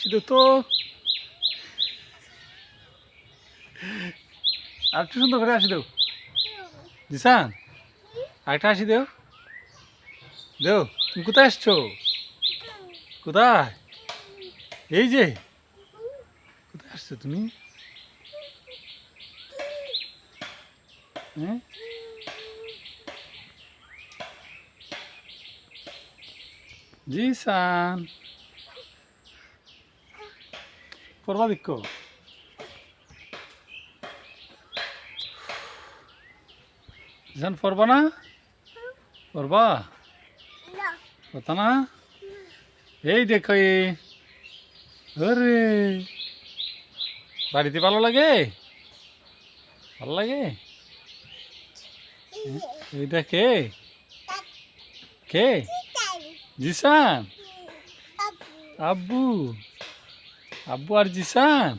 হাসি তো আর একটু সুন্দর করে হাসি দেও। জিসান, আরেকটা হাসি দেও। দেও, তুমি কোথায় আসছো? কোথায়? এই যে, কোথায় আসছো তুমি? হ্যাঁ? জিসান করবা দিক্ষ জিসান পড়বা না? পড়বা কথা না? এই দেখো আরে বাড়িতে ভালো লাগে? ভালো লাগে? এইটা কে? কে? জিসান। আব্বু। আব্বু আর জিসান